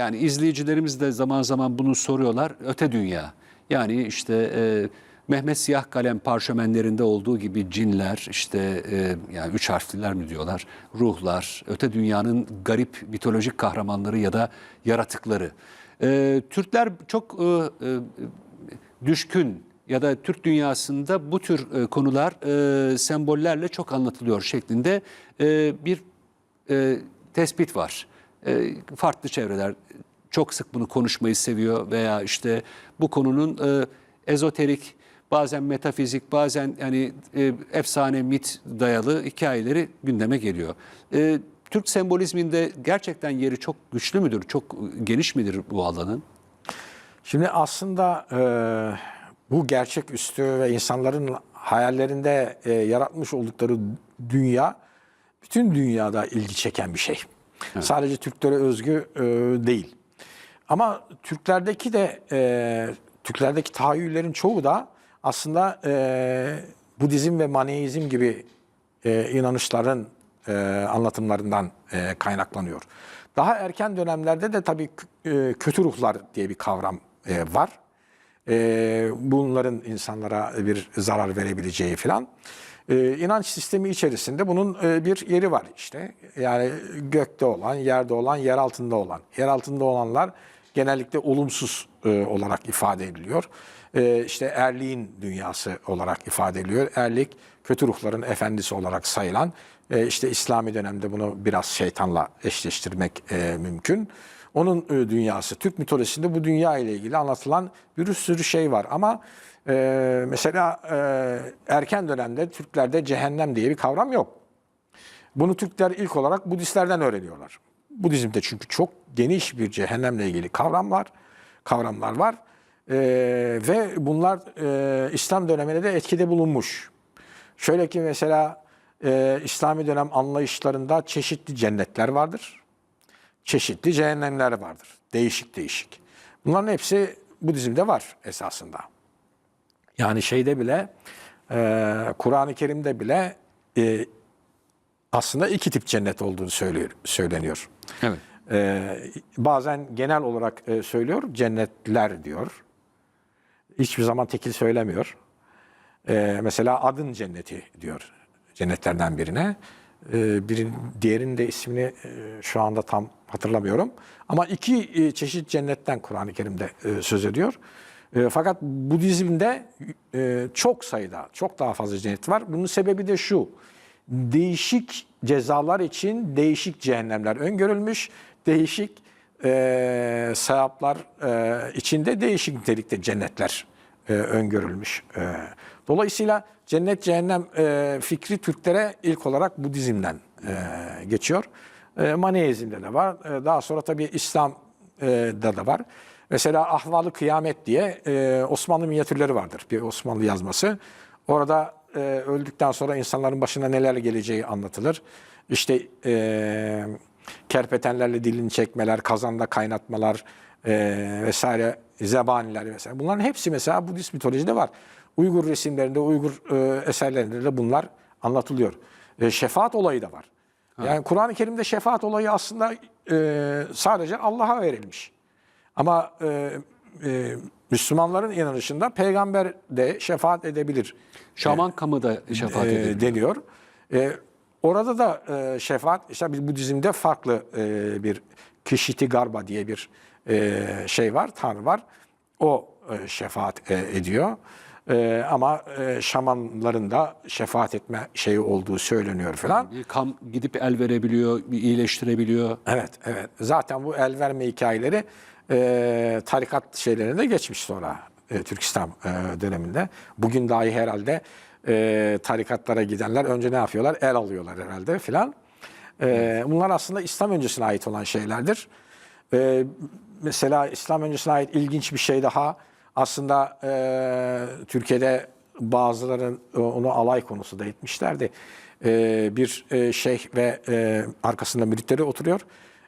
Yani izleyicilerimiz de zaman zaman bunu soruyorlar. Öte dünya. Yani işte e, Mehmet Siyah Kalem parşömenlerinde olduğu gibi cinler, işte e, yani üç harfliler mi diyorlar, ruhlar, öte dünyanın garip mitolojik kahramanları ya da yaratıkları. E, Türkler çok e, e, düşkün ya da Türk dünyasında bu tür e, konular e, sembollerle çok anlatılıyor şeklinde e, bir e, tespit var. E, farklı çevreler çok sık bunu konuşmayı seviyor veya işte bu konunun e, ezoterik, bazen metafizik, bazen yani e, efsane, mit dayalı hikayeleri gündeme geliyor. E, Türk sembolizminde gerçekten yeri çok güçlü müdür, çok geniş midir bu alanın? Şimdi aslında e, bu gerçeküstü ve insanların hayallerinde e, yaratmış oldukları dünya bütün dünyada ilgi çeken bir şey. Sadece Türklere özgü e, değil. Ama Türklerdeki de e, Türklerdeki tahayyüllerin çoğu da aslında e, Budizm ve Maneizm gibi e, inanışların e, anlatımlarından e, kaynaklanıyor. Daha erken dönemlerde de tabii e, kötü ruhlar diye bir kavram e, var. E, bunların insanlara bir zarar verebileceği falan. E, inanç sistemi içerisinde bunun e, bir yeri var işte. Yani gökte olan, yerde olan, yer altında olan. Yer altında olanlar genellikle olumsuz e, olarak ifade ediliyor. E, işte erliğin dünyası olarak ifade ediliyor. Erlik kötü ruhların efendisi olarak sayılan e, işte İslami dönemde bunu biraz şeytanla eşleştirmek e, mümkün. Onun e, dünyası. Türk mitolojisinde bu dünya ile ilgili anlatılan bir sürü şey var. Ama e, mesela e, erken dönemde Türklerde cehennem diye bir kavram yok. Bunu Türkler ilk olarak Budistlerden öğreniyorlar. Budizm'de çünkü çok geniş bir cehennemle ilgili kavram var, kavramlar var. Ee, ve bunlar e, İslam dönemine de etkide bulunmuş. Şöyle ki mesela e, İslami dönem anlayışlarında çeşitli cennetler vardır. Çeşitli cehennemler vardır. Değişik değişik. Bunların hepsi Budizm'de var esasında. Yani şeyde bile e, Kur'an-ı Kerim'de bile e, aslında iki tip cennet olduğunu söylüyor, söyleniyor. Evet. Ee, bazen genel olarak e, söylüyor, cennetler diyor. Hiçbir zaman tekil söylemiyor. Ee, mesela adın cenneti diyor cennetlerden birine. Ee, birin, diğerinin de ismini e, şu anda tam hatırlamıyorum. Ama iki e, çeşit cennetten Kur'an-ı Kerim'de e, söz ediyor. E, fakat Budizm'de çok sayıda, çok daha fazla cennet var. Bunun sebebi de şu. Değişik cezalar için değişik cehennemler öngörülmüş. Değişik e, içinde değişik nitelikte cennetler öngörülmüş. Dolayısıyla cennet cehennem e, fikri Türklere ilk olarak Budizm'den e, geçiyor. E, Maneizm'de de var. E, daha sonra tabii İslam'da da var. Mesela Ahvalı Kıyamet diye e, Osmanlı minyatürleri vardır. Bir Osmanlı yazması. Orada e, öldükten sonra insanların başına neler geleceği anlatılır. İşte e, kerpetenlerle dilini çekmeler, kazanda kaynatmalar e, vesaire, zebaniler vesaire. Bunların hepsi mesela Budist mitolojide var. Uygur resimlerinde, Uygur e, eserlerinde de bunlar anlatılıyor. E, şefaat olayı da var. Yani Kur'an-ı Kerim'de şefaat olayı aslında e, sadece Allah'a verilmiş. Ama e, e, Müslümanların inanışında peygamber de şefaat edebilir Şaman kamı da şefaat e, deniyor. E, orada da e, şefaat, işte Budizm'de farklı e, bir Kişiti Garba diye bir e, şey var, tanrı var. O e, şefaat e, ediyor. E, ama e, şamanların da şefaat etme şeyi olduğu söyleniyor falan. Bir kam gidip el verebiliyor, iyileştirebiliyor. Evet, evet. Zaten bu el verme hikayeleri e, tarikat şeylerine de geçmiş sonra e, Türk İslam e, döneminde. Bugün dahi herhalde e, tarikatlara gidenler önce ne yapıyorlar? El alıyorlar herhalde filan. E, bunlar aslında İslam öncesine ait olan şeylerdir. E, mesela İslam öncesine ait ilginç bir şey daha aslında e, Türkiye'de bazıların e, onu alay konusu da etmişlerdi. E, bir e, şeyh ve e, arkasında müritleri oturuyor.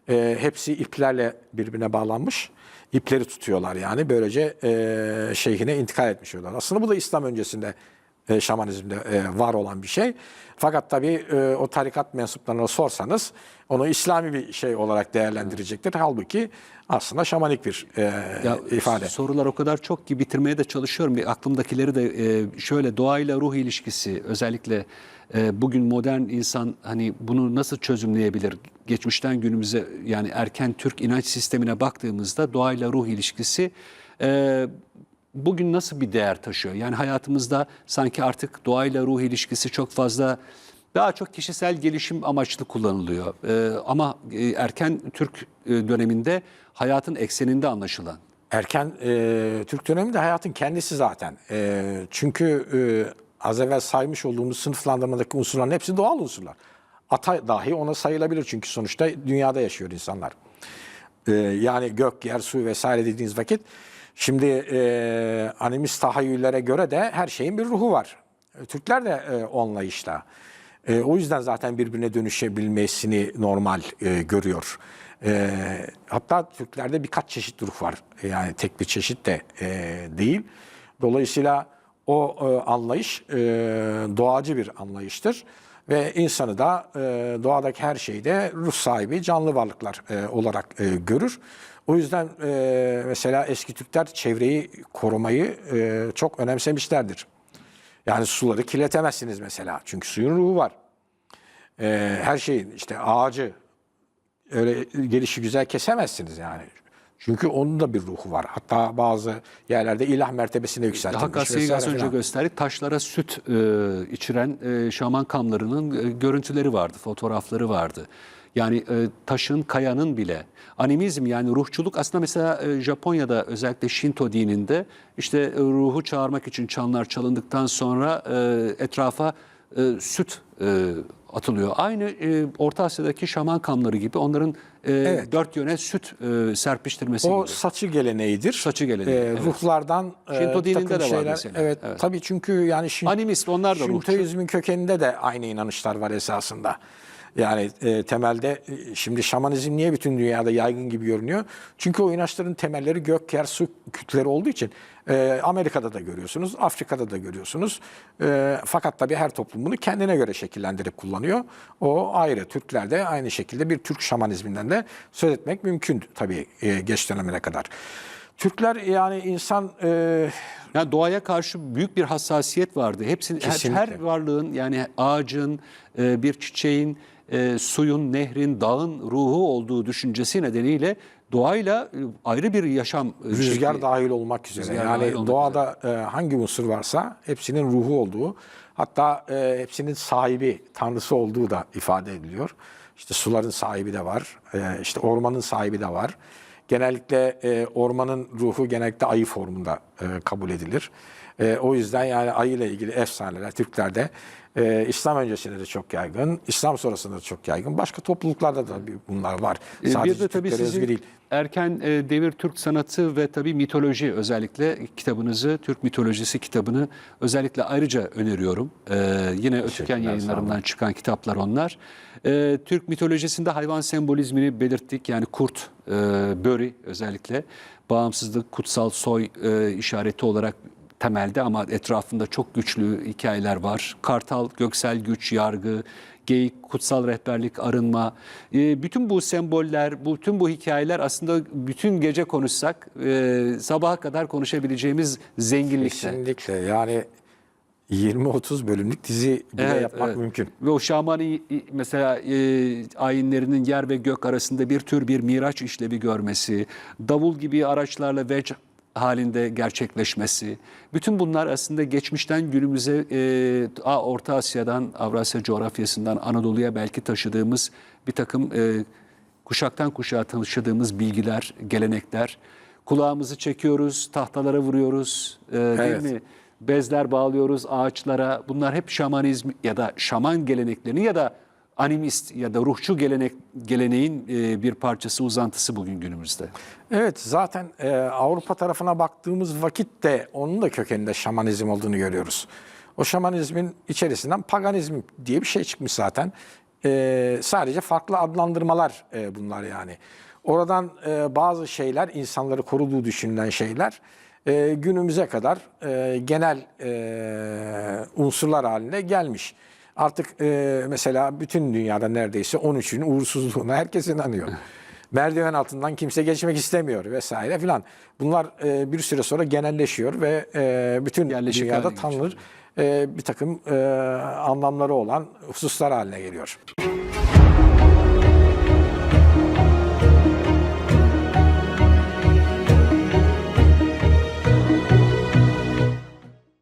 E, hepsi iplerle birbirine bağlanmış. İpleri tutuyorlar yani. Böylece e, şeyhine intikal etmiş oluyorlar. Aslında bu da İslam öncesinde e, şamanizmde e, var olan bir şey. Fakat tabii e, o tarikat mensuplarına sorsanız onu İslami bir şey olarak değerlendirecektir. Halbuki aslında şamanik bir e, Ya, ifade. Sorular o kadar çok ki bitirmeye de çalışıyorum. Bir aklımdakileri de e, şöyle doğayla ruh ilişkisi özellikle e, bugün modern insan hani bunu nasıl çözümleyebilir? Geçmişten günümüze yani erken Türk inanç sistemine baktığımızda doğayla ruh ilişkisi e, bugün nasıl bir değer taşıyor? Yani hayatımızda sanki artık doğayla ruh ilişkisi çok fazla daha çok kişisel gelişim amaçlı kullanılıyor. E, ama e, erken Türk e, döneminde hayatın ekseninde anlaşılan. Erken e, Türk döneminde hayatın kendisi zaten. E, çünkü e, az evvel saymış olduğumuz sınıflandırmadaki unsurların hepsi doğal unsurlar. Ata dahi ona sayılabilir çünkü sonuçta dünyada yaşıyor insanlar. E, yani gök, yer, su vesaire dediğiniz vakit şimdi e, animist tahayyüllere göre de her şeyin bir ruhu var. E, Türkler de e, o anlayışla. E, o yüzden zaten birbirine dönüşebilmesini normal e, görüyor. E, hatta Türklerde birkaç çeşit ruh var. E, Yani tek bir çeşit de e, değil. Dolayısıyla o e, anlayış e, doğacı bir anlayıştır. Ve insanı da e, doğadaki her şeyde ruh sahibi canlı varlıklar e, olarak e, görür. O yüzden e, mesela eski Türkler çevreyi korumayı e, çok önemsemişlerdir. Yani suları kirletemezsiniz mesela. Çünkü suyun ruhu var. Ee, her şeyin işte ağacı öyle gelişi güzel kesemezsiniz yani. Çünkü onun da bir ruhu var. Hatta bazı yerlerde ilah mertebesine yükseltilmiş. Daha Kasya'yı az önce gösterdik. Taşlara süt e, içiren e, şaman kamlarının e, görüntüleri vardı, fotoğrafları vardı. Yani e, taşın, kayanın bile animizm yani ruhçuluk aslında mesela e, Japonya'da özellikle Shinto dininde işte e, ruhu çağırmak için çanlar çalındıktan sonra e, etrafa e, süt e, atılıyor. Aynı e, Orta Asya'daki şaman kamları gibi onların e, dört yöne süt e, serpiştirmesi O gibi. saçı geleneğidir. Saçı geleneği, Ee, evet. Ruhlardan e, Şinto dininde de var şeyler. mesela, Evet, evet. tabii çünkü yani Şin, Animist, onlar da ruhçu. Şintoizmin kökeninde de aynı inanışlar var esasında. Yani e, temelde e, şimdi şamanizm niye bütün dünyada yaygın gibi görünüyor? Çünkü o inançların temelleri gök, yer, su kütleri olduğu için e, Amerika'da da görüyorsunuz, Afrika'da da görüyorsunuz. E, fakat tabii her toplum bunu kendine göre şekillendirip kullanıyor. O ayrı. Türkler de aynı şekilde bir Türk şamanizminden de söz etmek mümkün tabii e, geç dönemine kadar. Türkler yani insan e, Yani doğaya karşı büyük bir hassasiyet vardı. Hepsinin her varlığın yani ağacın, e, bir çiçeğin, e, suyun, nehrin, dağın ruhu olduğu düşüncesi nedeniyle doğayla e, ayrı bir yaşam e, Rüzgar şekli- dahil olmak üzere. Rüzgar dahil yani olmak doğada e, hangi unsur varsa hepsinin ruhu olduğu, hatta e, hepsinin sahibi, tanrısı olduğu da ifade ediliyor. İşte suların sahibi de var, e, işte ormanın sahibi de var. Genellikle e, ormanın ruhu genellikle ayı formunda e, kabul edilir. E, o yüzden yani ayı ile ilgili efsaneler Türklerde e, İslam öncesinde de çok yaygın, İslam sonrasında da çok yaygın. Başka topluluklarda da bunlar var. Sadece bir de tabii Türklere özgü sizin değil. erken e, devir Türk sanatı ve tabii mitoloji özellikle kitabınızı, Türk mitolojisi kitabını özellikle ayrıca öneriyorum. E, yine Ötüken yayınlarından çıkan kitaplar onlar. E, Türk mitolojisinde hayvan sembolizmini belirttik. Yani kurt, e, böri özellikle bağımsızlık, kutsal soy e, işareti olarak temelde ama etrafında çok güçlü hikayeler var. Kartal, göksel güç, yargı, geyik, kutsal rehberlik, arınma. E, bütün bu semboller, bütün bu hikayeler aslında bütün gece konuşsak e, sabaha kadar konuşabileceğimiz zenginlikte. Kesinlikle yani 20-30 bölümlük dizi bile Evet, yapmak evet. mümkün. Ve o şamani mesela e, ayinlerinin yer ve gök arasında bir tür bir miraç işlevi görmesi, davul gibi araçlarla veç halinde gerçekleşmesi. Bütün bunlar aslında geçmişten günümüze e, Orta Asya'dan, Avrasya coğrafyasından Anadolu'ya belki taşıdığımız bir takım e, kuşaktan kuşağa taşıdığımız bilgiler, gelenekler. Kulağımızı çekiyoruz, tahtalara vuruyoruz e, değil Evet. mi? bezler bağlıyoruz ağaçlara. Bunlar hep şamanizm ya da şaman geleneklerini ya da animist ya da ruhçu gelenek geleneğin e, bir parçası uzantısı bugün günümüzde. Evet zaten e, Avrupa tarafına baktığımız vakit de onun da kökeninde şamanizm olduğunu görüyoruz. O şamanizmin içerisinden paganizm diye bir şey çıkmış zaten. E, sadece farklı adlandırmalar bunlar yani. Oradan bazı şeyler insanları koruduğu düşünülen şeyler günümüze kadar genel unsurlar haline gelmiş. Artık e, mesela bütün dünyada neredeyse 13'ün uğursuzluğuna herkes inanıyor. Merdiven altından kimse geçmek istemiyor vesaire filan. Bunlar e, bir süre sonra genelleşiyor ve e, bütün Yerleşik dünyada tanınır e, bir takım e, anlamları olan hususlar haline geliyor.